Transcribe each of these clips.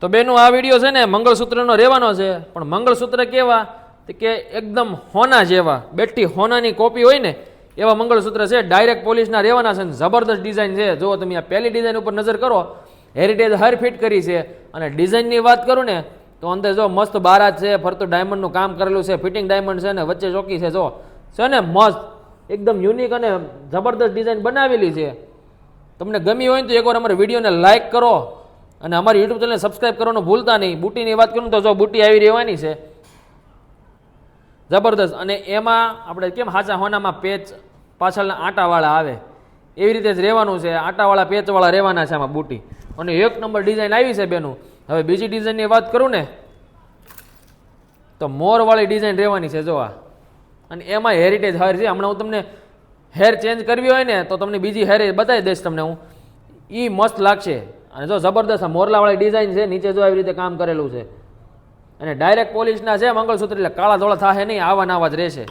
તો બેનું આ વીડિયો છે ને મંગળસૂત્રનો રહેવાનો છે. પણ મંગળસૂત્ર કેવા? કે એકદમ હોના જેવા. બેટી હોનાની કોપી હોય ને, એવા મંગળસૂત્ર છે. ડાયરેક્ટ પોલીસના રહેવાના છે જબરદસ્ત ડિઝાઇન છે. જો તમે આ પહેલી ડિઝાઇન ઉપર નજર કરો. હેરિટેજ હર ફિટ કરી છે. અને ડિઝાઇનની વાત કરું ને, તો અંદર જો મસ્ત બારાત છે, ફરતું ડાયમંડનું કામ કરેલું છે ફિટિંગ ડાયમંડ છે ને, વચ્ચે ચોકી છે, જો. છે ને, મસ્ત. એકદમ યુનિક અને જબરદસ્ત ડિઝાઇન બનાવેલી છે. તમને ગમી હોય તો એકવાર અમારા વિડીયોને લાઇક કરો. અને અમારી યુટ્યુબ ચેનલને સબસ્ક્રાઇબ કરવાનું ભૂલતા નહીં. બુટીની વાત કરું તો જો બુટી આવી રહેવાની છે. જબરદસ્ત. અને એમાં આપણે કેમ હાચા હોનામાં પેચ પાછળના આટાવાળા આવે? એવી રીતે જ રહેવાનું છે. આટાવાળા, પેચવાળા રહેવાના છે આમાં બુટી. અને એક નંબર ડિઝાઇન આવી છે બેનું. હવે બીજી ડિઝાઇનની વાત કરું ને, તો મોરવાળી ડિઝાઇન રહેવાની છે, જો આ. અને એમાં હેરિટેજ હાર છે. હમણાં હું તમને હેર ચેન્જ કરવી હોય ને, તો તમને બીજી હેર બતાવી દઈશ તમને હું. એ મસ્ત લાગશે. અને જો જબરદસ્ત મોરલાવાળી ડિઝાઇન છે, નીચે જો આવી રીતે કામ કરેલું છે. અને ડાયરેક્ટ પોલિશના છે, મંગળસૂત્ર એટલે કાળા ધોળા થાય નહીં આવા ને આવા જ રહેશે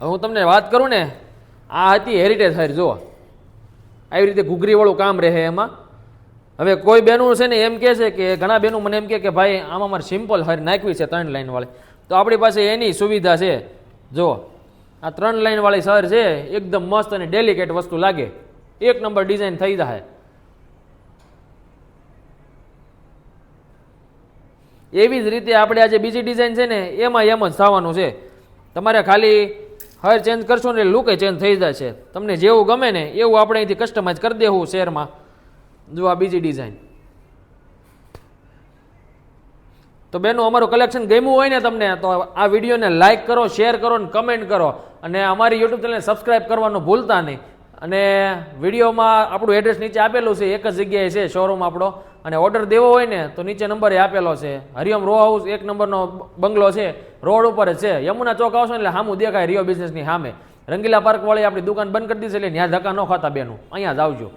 હું તમને વાત કરું ને, આ હતી હેરિટેજ હાર જો આવી રીતે ઘૂઘરીવાળું કામ રહે એમાં. હવે કોઈ બહેનું છે ને એમ કહે છે કે, ઘણા બેનું મને એમ કહે કે, ભાઈ, આમાં મારે સિમ્પલ હાર નાખવી છે ત્રણ લાઇનવાળી તો આપણી પાસે એની સુવિધા છે. જો આ ત્રણ લાઇનવાળી સર છે, એકદમ મસ્ત અને ડેલિકેટ વસ્તુ લાગે. એક નંબર ડિઝાઇન થઈ જાય એવી જ રીતે આપણે આજે બીજી ડિઝાઇન છે ને, એમાં એમ જ થવાનું છે. તમારે ખાલી હર ચેન્જ કરશો ને લુકે ચેન્જ થઈ જશે તમને જેવું ગમે ને, એવું આપણે અહીંથી કસ્ટમાઇઝ કરી દેવું શેરમાં. જો આ બીજી ડિઝાઇન તો બેનું, અમારું કલેક્શન ગમ્યું હોય ને તમને, તો આ વિડીયોને લાઇક કરો શેર કરો અને કમેન્ટ કરો. અને અમારી યુટ્યુબ ચેનલને સબસ્ક્રાઇબ કરવાનું ભૂલતા નહીં. અને વિડીયોમાં આપણું એડ્રેસ નીચે આપેલું છે, એક જ જગ્યાએ છે શોરૂમ આપણો. અને ઓર્ડર દેવો હોય ને, તો નીચે નંબરે આપેલો છે. હરિઓમ રો હાઉસ એક નંબરનો બંગલો છે. રોડ ઉપર જ છે. યમુના ચોક આવશો એટલે સામું દેખાય રિયો બિઝનેસની સામે. રંગીલા પાર્કવાળી આપણી દુકાન બંધ કરી દીધી એટલે ત્યાં ધક્કા ન ખાતા બેનું. અહીંયા જ આવજો.